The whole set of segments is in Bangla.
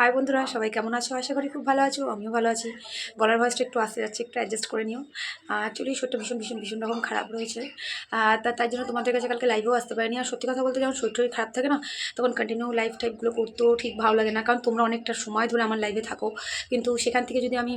হাই বন্ধুরা, সবাই কেমন আছো? আশা করি খুব ভালো আছো, আমিও ভালো আছি। গলার ভয়েসটা একটু আসতে যাচ্ছে, একটু অ্যাডজাস্ট করে নিও। অ্যাকচুয়ালি শরীরটা ভীষণ ভীষণ ভীষণ রকম খারাপ রয়েছে। তা, তাই জন্য তোমাদের কাছে কালকে লাইভেও আসতে পারিনি। আর সত্যি কথা বলতে যখন শরীর খারাপ থাকে না, তখন কন্টিনিউ লাইফ টাইপগুলো করতেও ঠিক ভালো লাগে না। কারণ তোমরা অনেকটা সময় ধরে আমার লাইভে থাকো। কিন্তু সেখান থেকে যদি আমি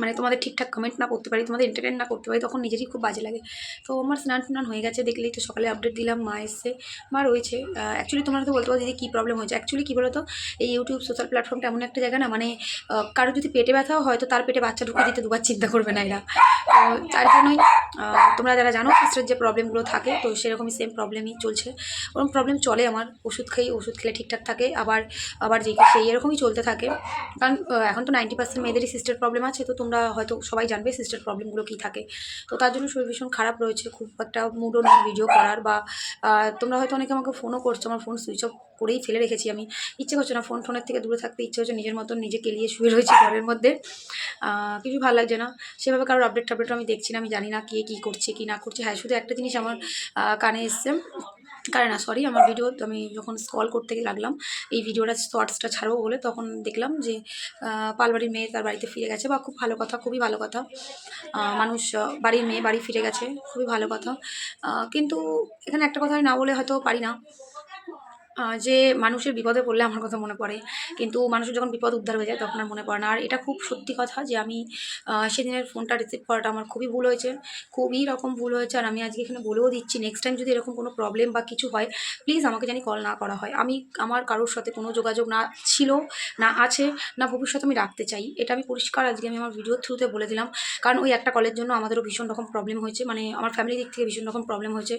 মানে তোমাদের ঠিকঠাক কমেন্ট না করতে পারি, তোমাদের এন্টারটেন না করতে পারি, তখন নিজেরই খুব বাজে লাগে। তো আমার স্নান টান হয়ে গেছে, দেখলেই তো সকালে আপডেট দিলাম, মা এসছে, মা রয়েছে। অ্যাকচুয়ালি তোমরা তো বলতে পারো দিদি কী প্রবলেম হয়েছে। অ্যাকচুয়ালি কী বলো তো এই ইউটিউব সোশ্যাল প্ল্যাটফর্মটা এমন একটা জায়গা না মানে কারও যদি পেটে ব্যথাও হয় তো তার পেটে বাচ্চা ঢুকে দিতে দুবার চিন্তা করবে না এরা। তার জন্যই তোমরা যারা জানো সিস্টার যে প্রবলেমগুলো থাকে, তো সেরকমই সেম প্রবলেমই চলছে। ওরকম প্রবলেম চলে আমার, ওষুধ খাই, ওষুধ খেলে ঠিকঠাক থাকে, আবার আবার যে সেই এরকমই চলতে থাকে। কারণ এখন তো নাইনটি পার্সেন্ট মেয়েদেরই সিস্টার প্রবলেম আছে, তো তোমরা হয়তো সবাই জানবে সিস্টার প্রবলেমগুলো কী থাকে। তো তার জন্য শরীর ভীষণ খারাপ রয়েছে, খুব একটা মুডও নেই ভিডিও করার বা তোমরা হয়তো অনেকে আমাকে ফোনও করছ, আমার ফোন সুইচ অফ করেই ফেলে রেখেছি আমি। ইচ্ছে করছে না ফোন ফোনের থেকে দূরে থাকতে, ইচ্ছে হচ্ছে নিজের মতন নিজে কেলিয়ে শুয়ে রয়েছি ঘরের মধ্যে। কিছু ভালো লাগছে না। সেভাবে কারোর আপডেট টাপডেট আমি দেখছি না, আমি জানি না কে কী করছে, কি না করছে। হ্যাঁ শুধু একটা জিনিস আমার কানে এসছে। কারে না সরি আমার ভিডিও আমি যখন স্কল করতে গিয়ে লাগলাম, এই ভিডিওটা শর্টসটা ছাড়বো বলে তখন দেখলাম যে পালবাড়ির মেয়ে তার বাড়িতে ফিরে গেছে বা খুব ভালো কথা, খুবই ভালো কথা। মানুষ বাড়ির মেয়ে বাড়ি ফিরে গেছে, খুবই ভালো কথা। কিন্তু এখানে একটা কথা আমি না বলে হয়তো পারি না। যে মানুষের বিপদে পড়লে আমার কথা মনে পড়ে। কিন্তু মানুষের যখন বিপদ উদ্ধার হয়ে যায় তখন আর মনে পড়ে না। আর এটা খুব সত্যি কথা যে আমি সেদিনের ফোনটা রিসিভ করাটা আমার খুবই ভুল হয়েছে। খুবই রকম ভুল হয়েছে। আর আমি আজকে এখানে বলেও দিচ্ছি নেক্সট টাইম যদি এরকম কোনো প্রবলেম বা কিছু হয় প্লিজ আমাকে জানি কল না করা হয়। আমি আমার কারোর সাথে কোনো যোগাযোগ না ছিল, না আছে, না ভবিষ্যতে আমি রাখতে চাই। এটা আমি পরিষ্কার আজকে আমি আমার ভিডিওর থ্রুতে বলে দিলাম। কারণ ওই একটা কলের জন্য আমাদেরও ভীষণ রকম প্রবলেম হয়েছে। মানে আমার ফ্যামিলি দিক থেকে ভীষণ রকম প্রবলেম হয়েছে।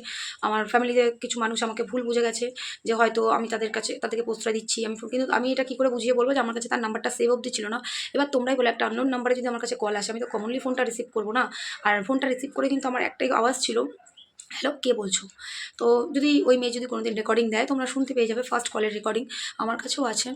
আমার ফ্যামিলিতে কিছু মানুষ আমাকে ভুল বুঝে গেছে যে হয়তো আমি তাদের কাছে, তাদেরকে প্রশ্রয় দিচ্ছি, আমি কিন্তু আমি এটা কী করে বুঝিয়ে বলব যে আমার কাছে তার নাম্বারটা সেভ অবধি ছিল না। এবার তোমরাই বলে, একটা অন্য নাম্বারে যদি আমার কাছে কল আসে, আমি তো কমনলি ফোনটা রিসিভ করব না? আর ফোনটা রিসিভ করে কিন্তু আমার একটাই আওয়াজ ছিল হ্যালো কে বলছো? তো যদি ওই মেয়ে যদি কোনোদিন রেকর্ডিং দেয় তোমরা শুনতে পেয়ে যাবে ফার্স্ট কলের রেকর্ডিং আমার কাছেও আছে।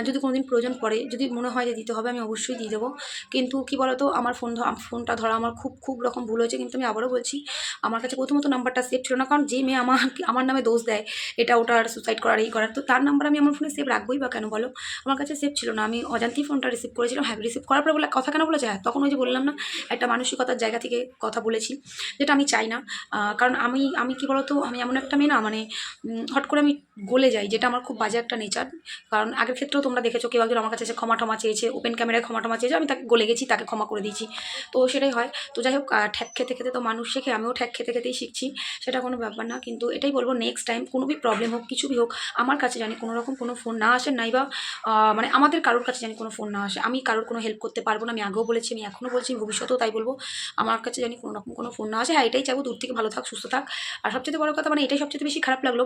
যদি কোনোদিন প্রয়োজন পড়ে যদি মনে হয় যে দিতে হবে আমি অবশ্যই দিয়ে দেবো। কিন্তু কী বলতো আমার ফোন ফোনটা ধরা আমার খুব খুব রকম ভুল হয়েছে। কিন্তু আমি আবারও বলছি আমার কাছে প্রথমত নাম্বারটা সেভ ছিল না। কারণ যে মেয়ে আমার আমার নামে দোষ দেয় এটা ওটার সুসাইড করার এই করার তো তার নাম্বার আমি আমার ফোনে সেভ রাখবোই বা কেন বলো? আমার কাছে সেভ ছিল না। আমি অজান্তেই ফোনটা রিসিভ করেছিলাম। হ্যাঁ রিসিভ করার পরে বলে কথা কেন বলেছে? হ্যাঁ তখন ওই যে বললাম না একটা মানসিকতার জায়গা থেকে কথা বলেছি। যেটা আমি চাই না। আহ, কারণ আমি আমি কি বলতো, আমি এমন একটা মেয়ে না মানে হট করে আমি গলে যাই, যেটা আমার খুব বাজে একটা নেচার কারণ আগের ক্ষেত্রেও তোমরা দেখেছ, কেউ একজন আমার কাছে এসে ক্ষমা টমা চেয়েছে ওপেন ক্যামেরায় ক্ষমা টমা চেয়েছে, আমি তাকে গলে গেছি, তাকে ক্ষমা করে দিয়েছি। তো সেটাই হয়। তো যাই হোক ঠ্যাক খেতে খেতে তো মানুষ শেখে, আমিও ঠ্যাক খেতে খেতেই শিখছি, সেটা কোনো ব্যাপার না। কিন্তু এটাই বলব নেক্সট টাইম কোনো বি প্রবলেম হোক, কিছু বি হোক, আমার কাছে জানি কোনো রকম কোনো ফোন না আসে নাই বা মানে আমাদের কারোর কাছে জানি কোনো ফোন না আসে। আমি কারোর কোনো হেল্প করতে পারব না, আমি আগেও বলেছি, আমি এখনও বলছি, ভবিষ্যতেও তাই বলব। আমার কাছে জানি কোনো রকম কোনো ফোন না আসে। হ্যাঁ এটাই চাইব, দূর থেকে ভালো থাক সুস্থ থাক। আর সবচেয়ে বড় কথা মানে এটাই সবচেয়ে বেশি খারাপ লাগল,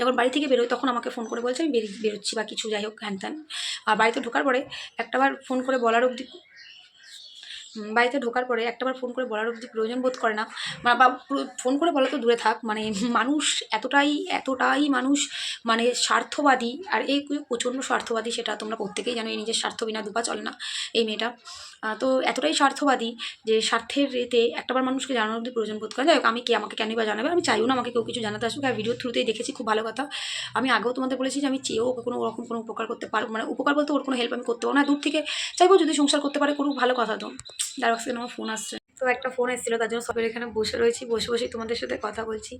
যখন বাড়ি থেকে বেরোই তখন আমাকে ফোন করে বলছে, আমি বেরোচ্ছি বা কিছু যাই হোক হ্যান আর বাড়িতে ঢোকার পরে একটাবার ফোন করে বলার অবধি বাড়িতে ঢোকার পরে একটাবার ফোন করে বলার অবধি প্রয়োজন বোধ করে না। বা ফোন করে বলা তো দূরে থাক মানে মানুষ এতটাই এতটাই মানুষ মানে স্বার্থবাদী, আর এই প্রচণ্ড স্বার্থবাদী সেটা তোমরা প্রত্যেকেই জানো, এই নিজের স্বার্থ বিনা দুপা চলে না, এই মেয়েটা। তো এতটাই স্বার্থবাদী যে স্বার্থের রেতে একটাবার মানুষকে জানানোর অবধি প্রয়োজন বোধ করে। যাই হোক, আমি কে, আমাকে কেনই বা জানাবে? আমি চাইও না আমাকে কেউ কিছু জানাতে আসুক, আর ভিডিও থ্রুতেই দেখেছি, খুব ভালো কথা। আমি আগেও তোমাদের বলেছি যে আমি চেয়েও কোনো ওরকম কোনো উপকার করতে পারব মানে উপকার বলতে ওর কোনো হেল্প আমি করতে পারব না। দূর থেকে চাইব যদি সংসার করতে পারে করুক, ভালো কথা তো। যার সেখানে আমার ফোন আসছে। তো একটা ফোন এসেছিল, তার জন্য সবের এখানে বসে রয়েছি, বসে বসেই তোমাদের সাথে কথা বলছি।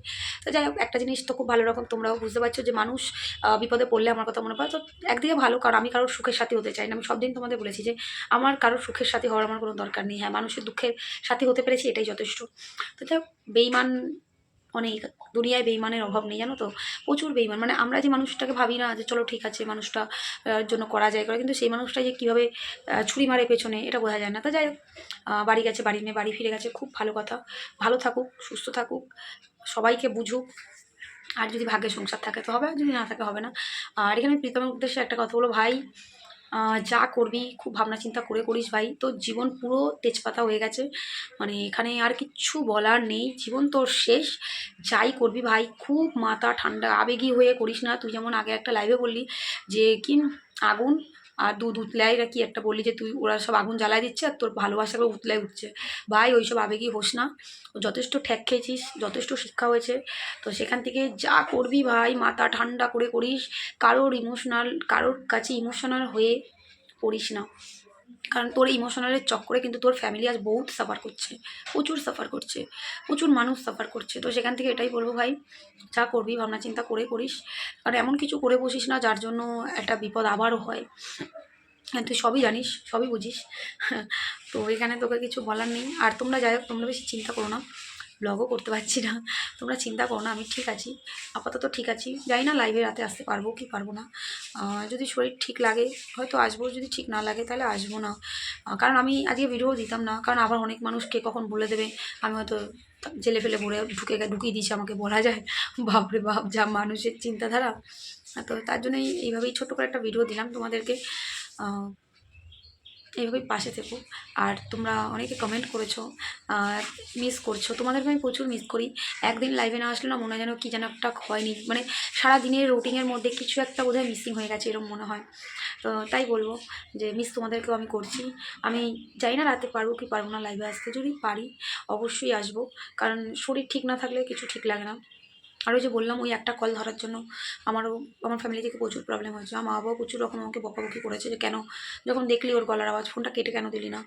তো যাই হোক, একটা জিনিস তো খুব ভালো রকম তোমরাও বুঝতে পারছ যে মানুষ বিপদে পড়লে আমার কথা মনে পড়ে। তো একদিকে ভালো, কারণ আমি কারোর সুখের সাথী হতে চাই না। আমি সব দিন তোমাদের বলেছি যে আমার কারোর সুখের সাথী হওয়ার আমার কোনো দরকার নেই। হ্যাঁ মানুষের দুঃখের সাথী হতে পেরেছি, এটাই যথেষ্ট। তো যাই হোক, বেইমান অনেক দুনিয়ায় বেইমানের অভাব নেই, জানো তো? প্রচুর বেইমান। মানে আমরা যে মানুষটাকে ভাবি না যে চলো ঠিক আছে, মানুষটা জন্য করা যায় করা, কিন্তু সেই মানুষটা যে কীভাবে ছুরি মারে পেছনে, এটা বোঝা যায় না। তা যাই হোক বাড়ি গেছে, বাড়ি মেয়ে বাড়ি ফিরে গেছে, খুব ভালো কথা। ভালো থাকুক, সুস্থ থাকুক, সবাইকে বুঝুক। আর যদি ভাগ্যে সংসার থাকে তো হবে যদি না থাকে হবে না। আর এখানে প্রীতমের উদ্দেশ্যে একটা কথা বলো, ভাই যা করবি, খুব ভাবনা চিন্তা করে করিস ভাই। তোর জীবন পুরো তেজপাতা হয়ে গেছে। মানে এখানে আর কিচ্ছু বলার নেই। জীবন তোর শেষ। যাই করবি ভাই, খুব মাথা ঠান্ডা, আবেগী হয়ে করিস না। তুই যেমন আগে একটা লাইভে বললি যে কি আগুন আর দুধ উতলাইরা কি একটা বললি যে তুই, ওরা সব আগুন জ্বালাই দিচ্ছে আর তোর ভালোবাসাগুলো উতলাই উঠছে। ভাই ওই সব আবেগই হোস না। যথেষ্ট ঠ্যাক খেয়েছিস, যথেষ্ট শিক্ষা হয়েছে। তো সেখান থেকে যা করবি ভাই, মাথা ঠান্ডা করে করিস। কারোর ইমোশনাল কারোর কাছে ইমোশনাল হয়ে করিস না। কারণ তোর ইমোশনালের চক্করে কিন্তু তোর ফ্যামিলি আজ বহুত সাফার করছে। প্রচুর সাফার করছে। প্রচুর মানুষ সাফার করছে। তো সেখান থেকে এটাই বলব ভাই, যা করবি, ভাবনা চিন্তা করে করিস। কারণ এমন কিছু করে বসিস না যার জন্য একটা বিপদ আবারও হয়। হ্যাঁ তুই সবই জানিস, সবই বুঝিস। তো এখানে তোকে কিছু বলার নেই। আর তোমরা যাই হোক, তোমরা বেশি চিন্তা করো না। ব্লগও করতে পারছি না। তোমরা চিন্তা করো না, আমি ঠিক আছি। আপাতত ঠিক আছি। জানি না লাইভে রাতে আসতে পারব কি পারব না। যদি শরীর ঠিক লাগে, হয়তো আসব। যদি ঠিক না লাগে, তাহলে আসব না। কারণ আমি আজকে ভিডিও দিতাম না। কারণ আবার অনেক মানুষ কে কখন বলে দেবে, আমি হয়তো জেলে ফেলে ভরে ঢুকে ঢুকিয়ে দিয়েছি আমাকে বলা যায়। বাপরে বাপ, যা মানুষের চিন্তাধারা। তো তার জন্যই এইভাবেই ছোট্ট করে একটা ভিডিও দিলাম তোমাদেরকে। এইভাবেই পাশে থেকো। আর তোমরা অনেকে কমেন্ট করেছ মিস করছ। তোমাদেরকে আমি প্রচুর মিস করি। একদিন লাইভে না আসলে না মনে হয় যেন কী যেন একটা হয়নি। মানে সারা দিনের রুটিনের মধ্যে কিছু একটা বোধহয় মিসিং হয়ে গেছে এরকম মনে হয়। তো তাই বলব যে মিস তোমাদেরকেও আমি করছি। আমি যাই না রাতে পারব কি পারব না লাইভে আসতে। যদি পারি, অবশ্যই আসব। কারণ শরীর ঠিক না থাকলে কিছু ঠিক লাগে না। আর ওই যে বললাম, ওই একটা কল ধরার জন্য আমারও, আমার ফ্যামিলি থেকে প্রচুর প্রবলেম হয়েছে। আমার মা বাবাও প্রচুর রকম আমাকে বকাবকি করেছে যে, কেন? যখন দেখলি ওর গলার আওয়াজ ফোনটা কেটে কেন দিলি না?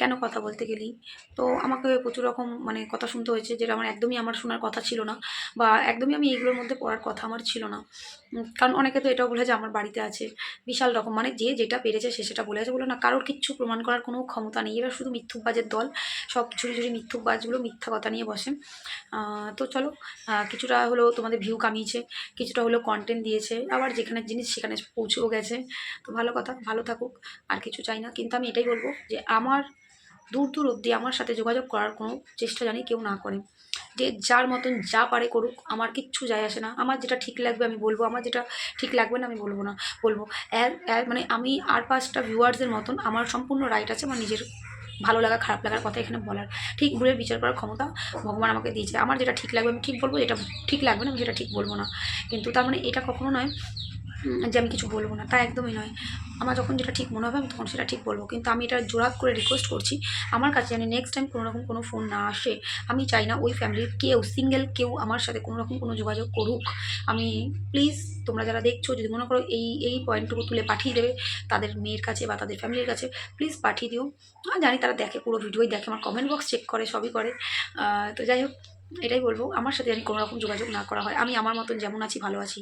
কেন কথা বলতে গেলি? তো আমাকে প্রচুর রকম মানে কথা শুনতে হয়েছে যেটা আমার একদমই আমার শোনার কথা ছিল না বা একদমই আমি এইগুলোর মধ্যে পড়ার কথা আমার ছিল না। কারণ অনেকে তো এটাও বলে যে, আমার বাড়িতে আছে। বিশাল রকম মানে যে যেটা পেরেছে সে সেটা বলে আছে। বলে, না, কারোর কিচ্ছু প্রমাণ করার কোনো ক্ষমতা নেই। এরা শুধু মিথ্যুকবাজের দল, সব ঝুড়ি ঝুড়ি মিথ্যুকবাজগুলো মিথ্যা কথা নিয়ে বসে। তো চলো কিছুটা হলো তোমাদের ভিউ কামিয়েছে, কিছুটা হলো কন্টেন্ট দিয়েছে, আবার যেখানে জিনিস সেখানে পৌঁছেও গেছে। তো ভালো কথা, ভালো থাকুক, আর কিছু চাই না। কিন্তু আমি এটাই বলব যে আমার দূর দূর অবধি আমার সাথে যোগাযোগ করার কোনো চেষ্টা জানি কেউ না করে। যে যার মতন যা পারে করুক, আমার কিচ্ছু যায় আসে না। আমার যেটা ঠিক লাগবে আমি বলব, আমার যেটা ঠিক লাগবে না আমি বলব না, বলব। মানে আমি আর পাঁচটা ভিউয়ার্সের মতন আমার সম্পূর্ণ রাইট আছে, আমার নিজের ভালো লাগা, খারাপ লাগার কথা এখানে বলার। ঠিক ভুলে বিচার করার ক্ষমতা ভগবান আমাকে দিয়েছে। আমার যেটা ঠিক লাগবে, আমি ঠিক বলব, যেটা ঠিক লাগবে না, আমি সেটা ঠিক বলব না। কিন্তু তার মানে এটা কখনো নয় যে আমি কিছু বলব না, তা একদমই নয়। আমার যখন যেটা ঠিক মনে হবে, আমি তখন সেটা ঠিক বলব। কিন্তু আমি এটা জোরাত করে রিকোয়েস্ট করছি, আমার কাছে যেন নেক্সট টাইম কোনো রকম কোনো ফোন না আসে। আমি চাই না ওই ফ্যামিলির কেউ সিঙ্গেল কেউ আমার সাথে কোনো রকম কোনো যোগাযোগ করুক। আমি প্লিজ তোমরা যারা দেখছ, যদি মনে করো এই এই পয়েন্টটুকু তুলে পাঠিয়ে দেবে তাদের মেয়ের কাছে বা তাদের ফ্যামিলির কাছে প্লিজ পাঠিয়ে দিও। জানি তারা দেখে, পুরো ভিডিওই দেখে, আমার কমেন্ট বক্স চেক করে, সবই করে। তো যাই হোক এটাই বলব, আমার সাথে জানি কোনো রকম যোগাযোগ না করা হয়। আমি আমার মতন যেমন আছি, ভালো আছি।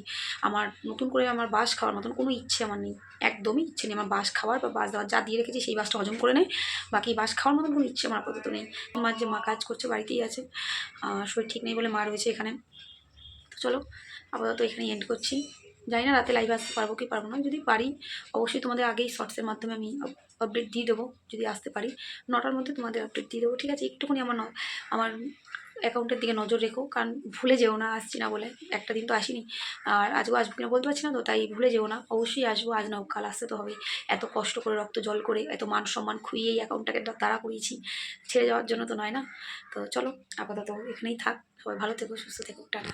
আমার নতুন করে আমার বাস খাওয়ার মতন কোনো ইচ্ছে আমার নেই, একদমই ইচ্ছে নেই। আমার বাস খাওয়ার বা বাস দেওয়ার, যা দিয়ে রেখেছি সেই বাসটা হজম করে নেয় বাকি বাস খাওয়ার মতন কোনো ইচ্ছে আমার আপাতত নেই। আমার যে মা কাজ করছে বাড়িতেই আছে শরীর ঠিক নেই বলে মা রয়েছে এখানে। তো চলো, আপাতত এখানে এন্ড করছি। জানি না রাতে লাইভ আসতে পারব কি পারব না, যদি পারি অবশ্যই তোমাদের আগেই শর্টসের মাধ্যমে আমি আপডেট দিয়ে দেবো, যদি আসতে পারি। নটার মধ্যে তোমাদের আপডেট দিয়ে দেবো, ঠিক আছে? একটুখানি আমার আমার অ্যাকাউন্টের দিকে নজর রেখো, কারণ ভুলে যেও না, আসছি না বলে। একটা দিন তো আসিনি। আর আজও আসব কিনা বলতে পারছি না তো, তাই ভুলে যেও না। অবশ্যই আসব, আজ না কাল আসতে তো হবে। এত কষ্ট করে রক্ত জল করে, এত মান সম্মান খুইয়ে এই অ্যাকাউন্টটাকে তাড়া করিয়েছি। ছেড়ে যাওয়ার জন্য তো নয় না? তো চলো, আপাতত এখানেই থাক। সবাই ভালো থেকো, সুস্থ থেকো, টাটা।